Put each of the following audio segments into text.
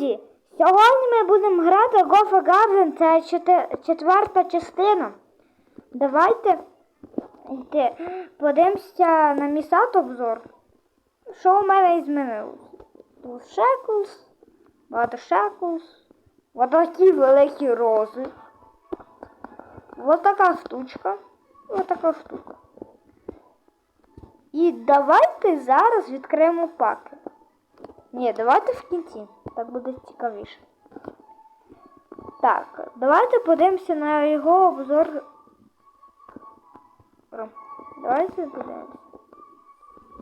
Друзі, сьогодні ми будемо грати Gofa Garden, це четверта частина. Давайте йти, подивимося на місат обзор. Що у мене змінилось? Тут Шеклс, багато Шеклс, ось такі великі рози. Ось така штучка. Ось така штука. І давайте зараз відкриємо паки. Ні, давайте в кінці. Так буде цікавіше. Так, давайте подивимося на його обзор. Давайте подивимося.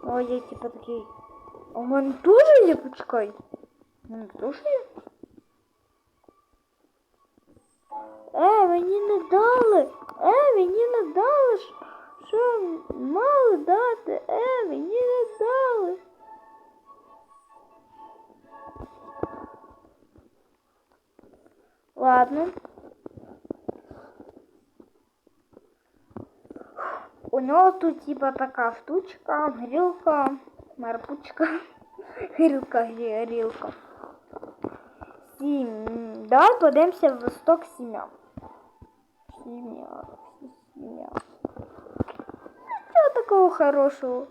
Ой, я типа такий. У мене дуже є. У мене дуже є. Ладно. У нього тут типа така штучка, грілка, марпучка, грілка, грілка. Сім. Давай подивимося в сток сім'я. Сім'я. Сім'я. Нічого такого хорошого.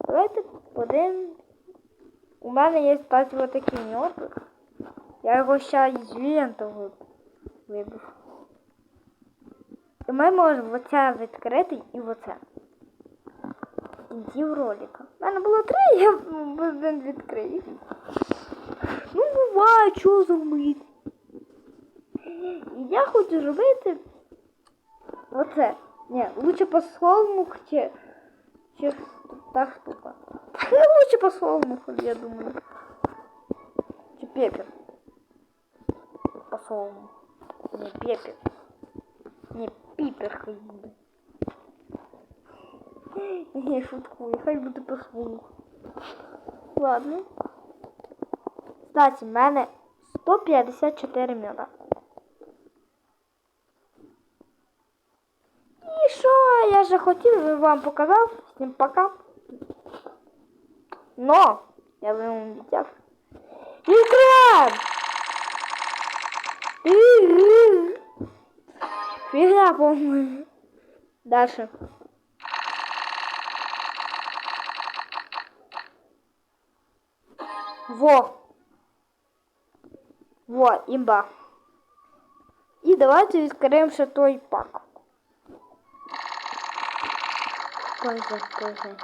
Давайте подивимося. У мене є кстати, вот такий мьотик. Я його ще із ленту вибив. І ми можемо оце відкрити і оце. В кінці ролика. У мене було три, я один відкрив. Ну, буває, що зробити. І я хочу зробити оце. Ні, лучше по солмух чи, чи та штука. Лучше по солмуху, я думаю. Чи пепел. По. Не пепел. Не пипер хай буде. Не шуткую, хай буде солмуху. Ладно. Кстати, в мене 154 міла. І що я же хотів вам показав. Всім пока. Но я бы ему дитя. Украм! Фигня, по-моему. Дальше. Во. Во, имба. І давайте відкриємо ще той пак. Кожа, кожа.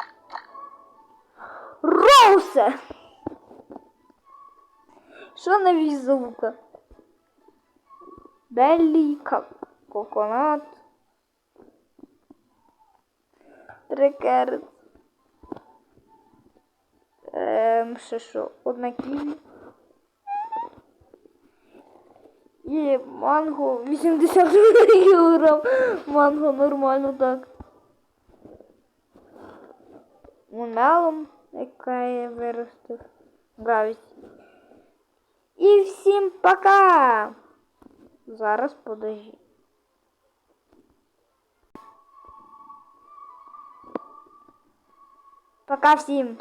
Роусе! Що нові звука? Ка- коконат. Трекер. Ем, ще що? Одна ківі. І манго 80 кілограм. Манго нормально так. Муналом, яка я виростив. Гравість. І всім пока! Зараз подожди. Пока всім!